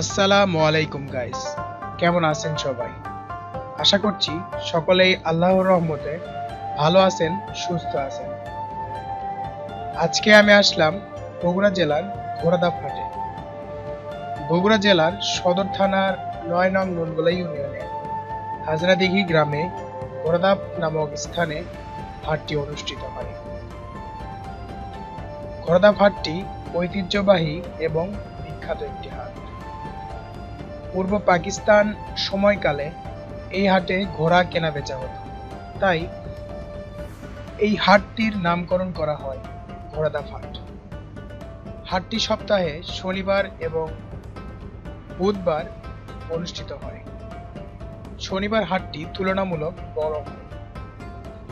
আসসালামু আলাইকুম গাইস কেমন আছেন সবাই? আশা করছি সকলেই আল্লাহর রহমতে ভালো আছেন, সুস্থ আছেন। আজকে আমি আসলাম বগুড়া জেলার ঘোড়াদা ফাটে। বগুড়া জেলার সদর থানার নয় নং ননগোলা ইউনিয়নে হাজরাদিঘি গ্রামে ঘোড়াদাপ নামক স্থানে হাটটি অনুষ্ঠিত হয়। ঘোড়াদা হাটটি ঐতিহ্যবাহী এবং বিখ্যাত একটি হাট। পূর্ব পাকিস্তান সময়কালে এই হাটে ঘোড়া কেনা বেচা হতো। তাই এই হাটটির নামকরণ করা হয় ঘোড়াদা হাট হাটটি সপ্তাহে শনিবার এবং বুধবার অনুষ্ঠিত হয়। শনিবার হাটটি তুলনামূলক বড় হয়।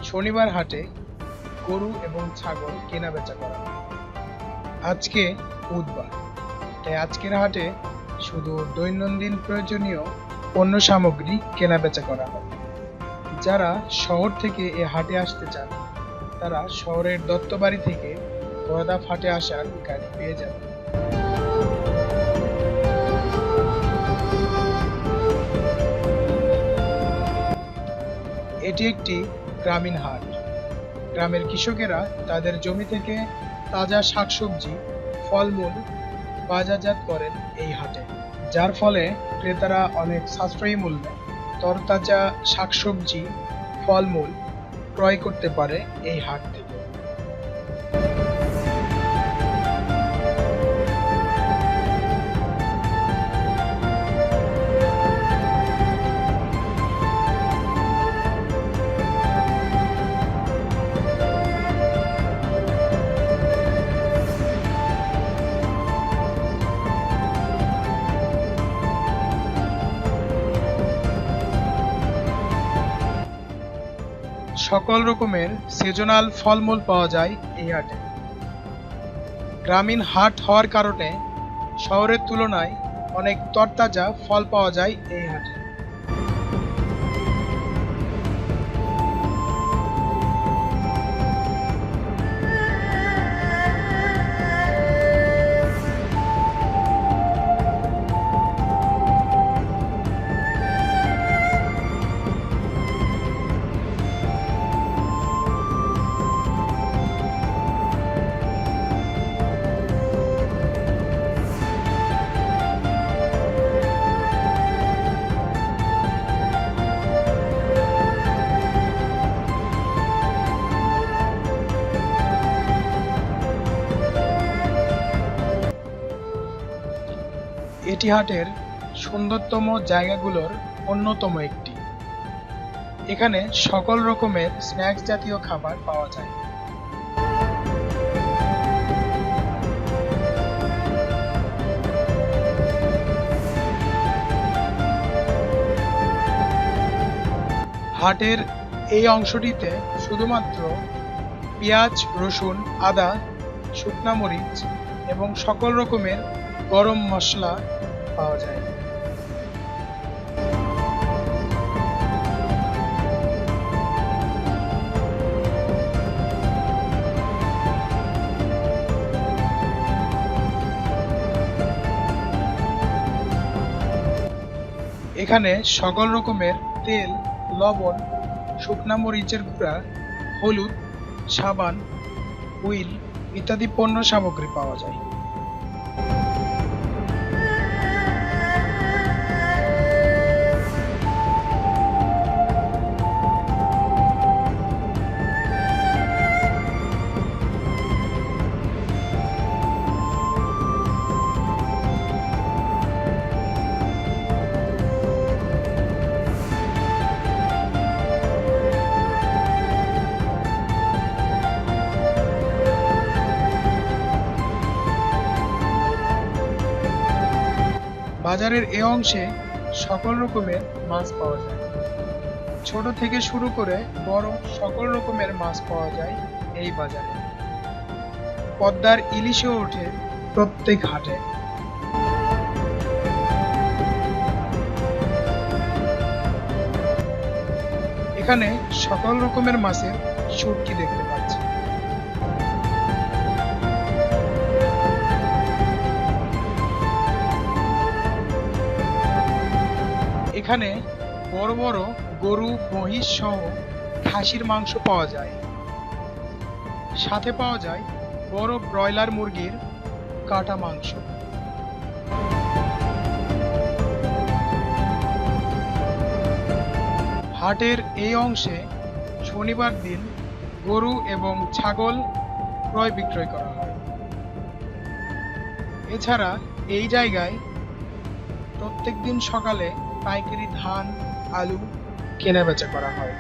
শনিবার হাটে গরু এবং ছাগল কেনা বেচা করা হয়। আজকে বুধবার। তাই আজকের হাটে শুধু দৈনন্দিন প্রয়োজনীয় পণ্য সামগ্রী কেনা বেচা করা হয়। যারা শহর থেকে এ হাটে আসতে চান, তারা শহরের দত্তবাড়ি থেকে বরদা ফাটে আসার গাড়ি পেয়ে যাবে এটি একটি গ্রামীণ হাট। গ্রামের কৃষকেরা তাদের জমি থেকে তাজা শাকসবজি, ফলমূল বাজারজাত করেন এই হাটে যার ফলে ক্রেতারা অনেক সাশ্রয়ী মূল্যে, তরতাজা শাকসবজি, ফলমূল ক্রয় করতে পারে এই হাট। থেকে সকল রকমের সিজনাল ফলমূল পাওয়া যায় এই হাটে। গ্রামীণ হাট হওয়ার কারণে শহরের তুলনায় অনেক তরতাজা ফল পাওয়া যায় এই হাটে। এটি হাটের সুন্দরতম জায়গাগুলোর অন্যতম একটি। এখানে সকল রকমের স্ন্যাক্স জাতীয় খাবার পাওয়া যায়। হাটের এই অংশটিতে শুধুমাত্র পেঁয়াজ, রসুন, আদা, শুকনা মরিচ এবং সকল রকমের গরম মশলা পাওয়া যায়। এখানে সকল রকমের তেল, লবণ, শুকনা মরিচের গুঁড়া, হলুদ, সাবান, হুইল ইত্যাদি পণ্য সামগ্রী পাওয়া যায়। বাজারের এ অংশে সকল রকমের মাছ পাওয়া যায়। ছোট থেকে শুরু করে বড় সকল রকমের মাছ পাওয়া যায় এই বাজারে। পদ্মার ইলিশও ওঠে প্রত্যেক হাটে। এখানে সকল রকমের মাছের শুটকি দেখতে পাচ্ছি এখানে বড় বড় গরু, মহিষ সহ খাসির মাংস পাওয়া যায়। সাথে পাওয়া যায় বড় ব্রয়লার মুরগির কাটা মাংস। হাটের এই অংশে শনিবার দিন গরু এবং ছাগল ক্রয় বিক্রয় করা হয়। এছাড়া এই জায়গায় প্রত্যেক দিন সকালে পাইকারি ধান, আলু কেনাবেচা করা হয়।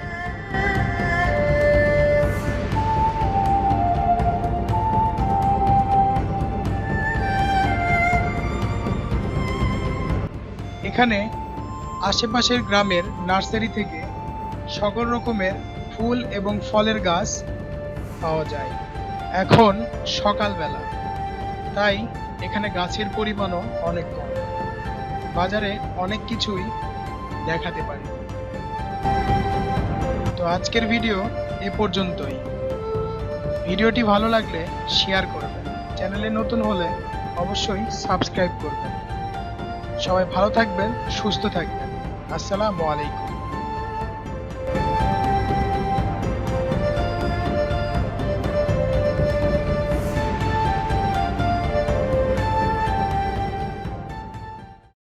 এখানে আশেপাশের গ্রামের নার্সারি থেকে সকল রকমের ফুল এবং ফলের গাছ পাওয়া যায়। এখন সকালবেলা, তাই এখানে গাছের পরিমাণও অনেক কম। বাজারে অনেক কিছুই দেখাতে পারে। তো আজকের ভিডিও এ পর্যন্তই। ভিডিওটি ভালো লাগলে শেয়ার করবেন। চ্যানেলে নতুন হলে অবশ্যই সাবস্ক্রাইব করবেন। সবাই ভালো থাকবেন, সুস্থ থাকবেন। আসসালামু আলাইকুম।